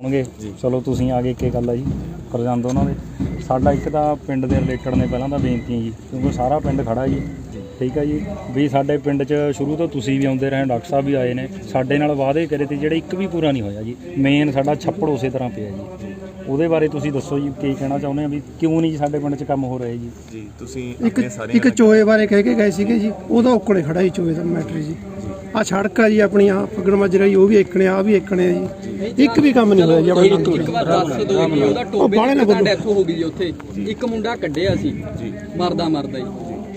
ਹੋਣਗੇ। ਚਲੋ ਤੁਸੀਂ ਆ ਗਏ ਕੀ ਗੱਲ ਆ ਜੀ ਪ੍ਰਜੰਦ ਉਹਨਾਂ ਦੇ। ਸਾਡਾ ਇੱਕ ਤਾਂ ਪਿੰਡ ਦੇ ਰਿਲੇਟਡ ਨੇ ਪਹਿਲਾਂ ਤਾਂ ਬੇਨਤੀ ਜੀ ਕਿਉਂਕਿ ਸਾਰਾ ਪਿੰਡ ਖੜਾ ਜੀ। ਠੀਕ ਆ ਜੀ? ਵੀ ਸਾਡੇ ਪਿੰਡ 'ਚ ਸ਼ੁਰੂ ਤੋਂ ਤੁਸੀਂ ਵੀ ਆਉਂਦੇ ਰਹੇ ਡਾਕਟਰ ਸਾਹਿਬ ਵੀ ਆਏ ਨੇ। ਸਾਡੇ ਨਾਲ ਵਾਅਦੇ ਕਰੇ ਤੇ ਜਿਹੜੇ ਇੱਕ ਵੀ ਪੂਰਾ ਨਹੀਂ ਹੋਇਆ ਜੀ। ਮੇਨ ਸਾਡਾ ਛੱਪੜ ਉਸੇ ਤਰ੍ਹਾਂ ਪਿਆ ਜੀ। ਉਹਦੇ ਬਾਰੇ ਤੁਸੀਂ ਦੱਸੋ ਜੀ ਕੀ ਕਹਿਣਾ ਚਾਹੁੰਦੇ ਆ ਵੀ ਕਿਉਂ ਨਹੀਂ ਜੀ ਸਾਡੇ ਪਿੰਡ 'ਚ ਕੰਮ ਹੋ ਰਿਹਾ ਜੀ? ਜੀ ਤੁਸੀਂ ਇੱਕ ਆਪਣੇ ਇੱਕ ਚੋਏ ਬਾਰੇ ਕਹਿ ਕੇ ਗਏ ਸੀਗੇ ਜੀ ਉਹਦਾ ਔਕਣੇ ਖੜਾ ਜੀ ਚੋਏ ਦਾ ਮੈਟਰ ਜੀ। ਆ ਸੜਕ ਆ ਜੀ ਆਪਣੀ ਆ ਫਗੜ ਮਜਰਾ ਜੀ ਉਹ ਵੀ ਏਕਣੇ ਆ ਵੀ ਏਕਣੇ ਆ ਜੀ। ਇੱਕ ਵੀ ਕੰਮ ਨਹੀਂ ਹੋਇਆ ਜੀ ਆਪਣੇ। ਇੱਕ। ਵਾਰ ਦੱਸ ਦੋ ਵੀ ਉਹਦਾ ਟੋਬੇ ਤੇ ਬੋਲੋ। ਡੈਥ ਹੋ ਗਈ ਜੀ ਉੱਥੇ। ਇੱਕ ਮੁੰਡਾ ਕੱਢਿਆ ਸੀ ਮਰਦਾ ਮਰਦਾ ਹੀ।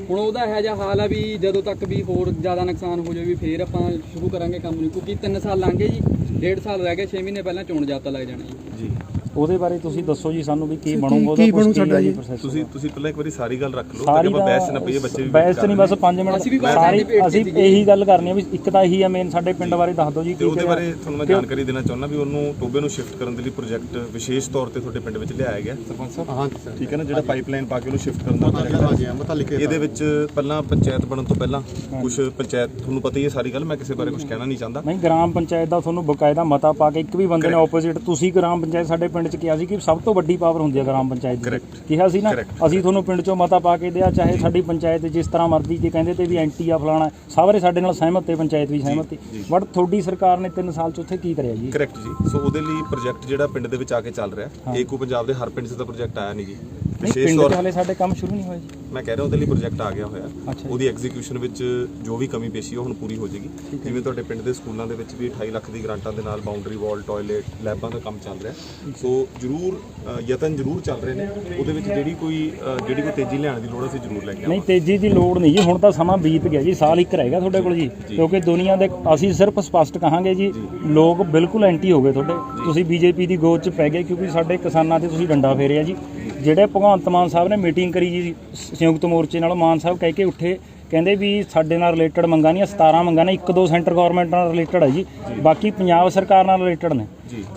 ਹੁਣ ਉਹਦਾ ਇਹੋ ਜਿਹਾ ਹਾਲ ਆ ਵੀ ਜਦੋਂ ਤੱਕ ਵੀ ਹੋਰ ਜ਼ਿਆਦਾ ਨੁਕਸਾਨ ਹੋ ਜਾਵੇ ਵੀ ਫੇਰ ਆਪਾਂ ਸ਼ੁਰੂ ਕਰਾਂਗੇ ਕੰਮ ਨੂੰ ਕਿਉਂਕਿ 3 ਸਾਲ ਲੰਘ ਗਏ ਜੀ। ਡੇਢ ਸਾਲ ਰਹਿ ਗਏ 6 ਮਹੀਨੇ ਪਹਿਲਾਂ ਚੋਣ ਜਾਤਾ ਲੱਗ ਜਾਣਾ ਜੀ। ਜੀ। ਉਹਦੇ ਬਾਰੇ ਤੁਸੀਂ ਦੱਸੋ ਜੀ ਸਾਨੂੰ ਵੀ ਕੀ ਕੀ- ਬਣੂਗਾ ਉਹਦਾ ਕੀ ਬਣੂ ਕੀ ਆ ਸਾਡਾ ਜੀ? ਤੁਸੀਂ ਤੁਸੀਂ ਪਹਿਲਾਂ ਇੱਕ ਵਾਰੀ ਸਾਰੀ ਗੱਲ ਰੱਖ ਲਓ ਤਾਂ ਆਪਾਂ ਬਹਿਸ ਨਾ ਪਈਏ ਬੱਚੇ ਵੀ ਬਹਿਸ ਨਹੀਂ ਬਸ 5 ਮਿੰਟ। ਸਾਰੀ ਅਸੀਂ। ਇਹੀ ਗੱਲ ਕਰਨੀ ਆ ਵੀ ਇੱਕ ਤਾਂ ਇਹੀ ਆ ਮੇਨ ਸਾਡੇ ਪਿੰਡ ਬਾਰੇ ਦੱਸ ਦਿਓ ਜੀ ਕੀ ਉਹਦੇ ਬਾਰੇ ਤੁਹਾਨੂੰ ਮੈਂ ਜਾਣਕਾਰੀ ਦੇਣਾ ਚਾਹੁੰਦਾ ਵੀ ਉਹਨੂੰ ਟੋਬੇ ਨੂੰ ਸ਼ਿਫਟ ਕਰਨ ਦੇ ਲਈ ਪ੍ਰੋਜੈਕਟ ਵਿਸ਼ੇਸ਼ ਤੌਰ ਤੇ ਤੁਹਾਡੇ ਪਿੰਡ ਵਿੱਚ ਲਿਆਇਆ ਗਿਆ। ਸਰਪੰਚ ਸਾਹਿਬ? ਹਾਂਜੀ ਸਰ। ਠੀਕ ਹੈ ਨਾ ਜਿਹੜਾ ਪਾਈਪਲਾਈਨ ਪਾ ਕੇ ਉਹਨੂੰ ਸ਼ਿਫਟ ਕਰਨ ਦਾ project ਹੈ। ਇਹਦੇ ਵਿੱਚ ਪਹਿਲਾਂ ਪੰਚਾਇਤ ਬਣਨ ਤੋਂ ਪਹਿਲਾਂ ਕੁਝ ਪੰਚਾਇਤ ਤੁਹਾਨੂੰ ਪਤਾ ਹੀ ਹੈ ਸਾਰੀ ਗੱਲ ਮੈਂ ਕਿਸੇ ਬਾਰੇ ਕੁਝ ਕਹਿਣਾ ਨਹੀਂ ਚਾਹੁੰਦਾ। ਨਹੀਂ ਗ੍ਰਾਮ ਪੰਚਾਇਤ ਦਾ ਤੁਹਾਨੂੰ ਬਕਾਇਦਾ ਮਤਾ ਪਾ ਕੇ ਇੱਕ ਵੀ ਬੰਦੇ ਨੇ ਆਪੋਜ਼ਿਟ ਤੁਸੀਂ ਗ੍ਰਾਮ ਪੰਚਾਇਤ ਸਾਡੇ ਪਿੰਡ 'ਚ ਕਿਹਾ ਸੀ ਕਿ ਸਭ ਤੋਂ ਵੱਡੀ ਪਾਵਰ ਹੁੰਦੀ ਹੈ ਗ੍ਰਾਮ ਪੰਚਾਇਤ ਦੀ। Correct. ਕਿਹਾ ਸੀ ਨਾ Correct. ਅਸੀਂ ਤੁਹਾਨੂੰ ਪਿੰਡ 'ਚੋਂ ਮਤਾ ਪਾ ਕੇ ਦਿਆ ਚਾਹੇ ਸਾਡੀ ਪੰਚਾਇਤ ਜਿਸ ਤਰ੍ਹਾਂ ਮਰਜ਼ੀ ਜੇ ਕਹਿੰਦੇ ਤੇ ਵੀ ਐਂਟੀ ਆ ਫਲਾਣਾ ਸਾਰੇ ਸਾਡੇ ਨਾਲ ਸਹਿਮਤ ਤੇ ਪੰਚਾਇਤ ਵੀ ਸਹਿਮਤ ਸੀ। ਬਟ ਤੁਹਾਡੀ ਸਰਕਾਰ ਨੇ 3 ਸਾਲ 'ਚ ਉੱਥੇ ਕੀ ਕਰਿਆ ਜੀ? ਕਰੈਕਟ ਜੀ। ਸੋ ਉਹਦੇ ਲਈ ਪ੍ਰੋਜੈਕਟ ਜਿਹੜਾ ਪਿੰਡ ਦੇ ਵਿੱਚ ਆ ਕੇ ਚੱਲ ਰਿਹਾ ਏਕੂ ਪੰਜਾਬ ਦੇ ਹਰ ਪਿੰਡ 'ਚ ਤਾਂ ਪ੍ਰੋਜੈਕਟ ਆਇਆ ਨਹੀਂ ਜੀ। ਵਿਸ਼ੇਸ਼ ਤੌਰ ਹਲੇ ਸਾਡੇ ਕੰਮ ਸ਼ੁਰੂ ਨਹੀਂ ਹੋਏ ਜੀ। ਮੈਂ ਕਹਿ ਰਿਹਾ ਉਹਦੇ ਲਈ ਪ੍ਰੋਜੈਕਟ ਆ ਗਿਆ ਹੋਇਆ। ਅੱਛਾ ਜੀ। ਉਹਦੀ ਐਗਜ਼ੀਕਿਊਸ਼ਨ ਵਿੱਚ ਜੋ ਵੀ ਕਮੀ ਪੇਸ਼ੀ ਉਹ ਹੁਣ ਪੂਰੀ ਹੋ ਜਾਏਗੀ। ਜਿਵੇਂ ਤੁਹਾਡੇ ਪਿੰਡ ਦੇ ਸਕੂਲਾਂ ਦੇ ਵਿੱਚ ਵੀ 28 ਲੱਖ ਦੀ ਗ੍ਰਾਂਟਾਂ ਦੇ ਨਾਲ ਬਾਉਂਡਰੀ ਵਾਲ ਟਾਇਲਟ ਲੈਬਾਂ ਦਾ ਕੰਮ ਚੱਲ ਰਿਹਾ। ਸੋ ਜ਼ਰੂਰ ਅ, ਯਤਨ ਜ਼ਰੂਰ ਚੱਲ ਰਹੇ ਨੇ। ਉਹਦੇ ਵਿੱਚ ਜਿਹੜੀ ਕੋਈ ਅ, ਜਿਹੜੀ ਕੋਈ ਤੇਜ਼ੀ ਲਿਆਉਣ ਦੀ ਲੋੜ ਅਸੀਂ ਜ਼ਰੂਰ ਲੈ ਕੇ ਨਹੀਂ ਆਵਾਂਗੇ। ਤੇਜ਼ੀ ਦੀ ਲੋੜ ਨਹੀਂ ਜੀ। ਹੁਣ ਤਾਂ ਸਮਾਂ ਬੀਤ ਗਿਆ ਜੀ। ਸਾਲ ਇੱਕ ਰਹਿ ਗਿਆ ਤੁਹਾਡੇ ਕੋਲ ਜੀ। ਕਿਉਂਕਿ ਦੁਨੀਆ ਦੇ ਅਸੀਂ ਸਿਰਫ ਸਪਸ਼ਟ ਕਹਾਂਗੇ ਜੀ ਲੋਕ ਬਿਲਕੁਲ ਐਂਟੀ ਹੋ ਗਏ ਤੁਹਾਡੇ। ਤੁਸੀਂ ਬੀਜੇਪੀ ਦੀ ਗੋਦ 'ਚ ਪੈ ਗਏ ਕਿਉਂਕਿ ਸਾਡੇ ਕਿਸਾਨਾਂ ਤੇ ਤੁਸੀਂ ਡੰਡਾ ਫੇਰਿਆ ਜੀ। ਜਿਹੜੇ ਭਗਵੰਤ ਮਾਨ ਸਾਹਿਬ ਨੇ ਮੀਟਿੰਗ ਕਰੀ ਜੀ ਸੰਯੁਕਤ ਮੋਰਚੇ ਨਾਲ ਮਾਨ ਸਾਹਿਬ ਕਹਿ ਕੇ ਉੱਠੇ। ਕਹਿੰਦੇ ਵੀ ਸਾਡੇ ਨਾਲ ਰਿਲੇਟਡ ਮੰਗਾਂ ਨਹੀਂ 17 ਮੰਗਾਂ ਨੇ ਇੱਕ ਦੋ ਸੈਂਟਰ ਗਵਰਨਮੈਂਟ ਨਾਲ ਰਿਲੇਟਡ ਹੈ ਜੀ। ਬਾਕੀ ਪੰਜਾਬ ਸਰਕਾਰ ਨਾਲ ਰਿਲੇਟਡ ਨੇ।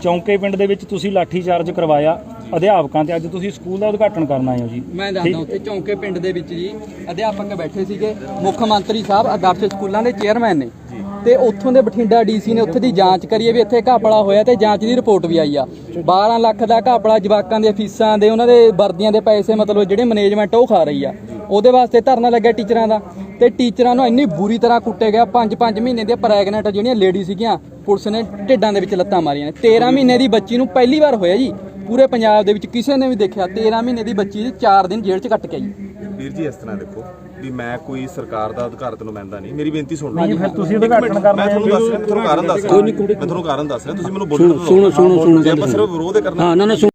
ਚੌਂਕੇ ਪਿੰਡ ਦੇ ਵਿੱਚ ਤੁਸੀਂ ਲਾਠੀ ਚਾਰਜ ਕਰਵਾਇਆ ਅਧਿਆਪਕਾਂ ਤੇ ਅੱਜ ਤੁਸੀਂ ਸਕੂਲ ਦਾ ਉਦਘਾਟਨ ਕਰਨ ਆਏ ਹੋ ਜੀ। ਮੈਂ ਦੱਸਦਾ ਉੱਥੇ ਚੌਂਕੇ ਪਿੰਡ ਦੇ ਵਿੱਚ ਜੀ ਅਧਿਆਪਕ ਬੈਠੇ ਸੀਗੇ। ਮੁੱਖ ਮੰਤਰੀ ਸਾਹਿਬ ਆਦਰਸ਼ ਸਕੂਲਾਂ ਦੇ ਚੇਅਰਮੈਨ ਨੇ। ਤੇ ਉੱਥੋਂ ਦੇ ਬਠਿੰਡਾ ਡੀਸੀ ਨੇ ਉੱਥੇ ਦੀ ਜਾਂਚ ਕਰੀ ਹੈ ਵੀ ਇੱਥੇ ਘਾਪਲਾ ਹੋਇਆ ਤੇ ਜਾਂਚ ਦੀ ਰਿਪੋਰਟ ਵੀ ਆਈ ਆ। 12 ਲੱਖ ਦਾ ਘਾਪਲਾ ਜਵਾਕਾਂ ਦੀਆਂ ਫੀਸਾਂ ਦੇ, ਉਹਨਾਂ ਦੇ ਵਰਦੀਆਂ ਦੇ ਪੈਸੇ ਮਤਲਬ ਜਿਹੜੇ ਮੈਨੇਜਮੈਂਟ ਉਹ ਖਾ ਰਹੀ ਆ। ਉਹਦੇ ਵਾਸਤੇ ਧਰਨਾ ਲੱਗਿਆ ਟੀਚਰਾਂ ਦਾ ਤੇ ਟੀਚਰਾਂ ਨੂੰ ਇੰਨੀ ਬੁਰੀ ਤਰ੍ਹਾਂ ਕੁੱਟੇ ਗਿਆ। 5-5 ਮਹੀਨੇ ਦੀਆਂ ਪ੍ਰੈਗਨੈਂਟ ਜਿਹੜੀਆਂ ਲੇਡੀ ਸੀਗੀਆਂ, ਪੁਲਿਸ ਨੇ ਢਿੱਡਾਂ ਦੇ ਵਿੱਚ ਲੱਤਾਂ ਮਾਰੀਆਂ ਨੇ। 13 ਮਹੀਨੇ ਦੀ ਬੱਚੀ ਨੂੰ ਪਹਿਲੀ ਵਾਰ ਹੋਇਆ ਜੀ, ਪੂਰੇ ਪੰਜਾਬ ਦੇ ਵਿੱਚ ਕਿਸੇ ਨੇ ਵੀ ਦੇਖਿਆ। 13 ਮਹੀਨੇ ਦੀ ਬੱਚੀ 4 ਦਿਨ ਜੇਲ੍ਹ 'ਚ ਕੱਟ ਕੇ ਆਈ। ਵੀਰ ਜੀ ਇਸ ਤਰ੍ਹਾਂ ਦੇਖੋ ਵੀ ਮੈਂ ਕੋਈ ਸਰਕਾਰ ਦਾ ਅਧਿਕਾਰਤ ਨੁਮਾਇੰਦਾ ਨਹੀਂ। ਮੇਰੀ ਬੇਨਤੀ ਸੁਣ ਲਓ। ਨਹੀਂ ਫਿਰ ਤੁਸੀਂ ਉਦਘਾਟਨ ਕਰਨਾ ਮੈਂ ਹੈ ਤੁਹਾਨੂੰ ਦੱਸ ਰਿਹਾ ਮੈਂ ਤੁਹਾਨੂੰ ਕਾਰਨ ਦੱਸ ਰਿਹਾ। ਮੈਂ ਤੁਹਾਨੂੰ ਕਾਰਨ ਦੱਸ ਰਿਹਾ। ਤੁਸੀਂ ਮੈਨੂੰ ਬੋਲਣ ਦਿਓ। ਸੁਣੋ ਸੁਣੋ ਸੁਣੋ ਜੇ ਆਪਾਂ ਸਿਰਫ ਵਿਰੋਧ ਕਰਨਾ ਹਾਂ ਨਾ ਨਾ ਸੁਣੋ।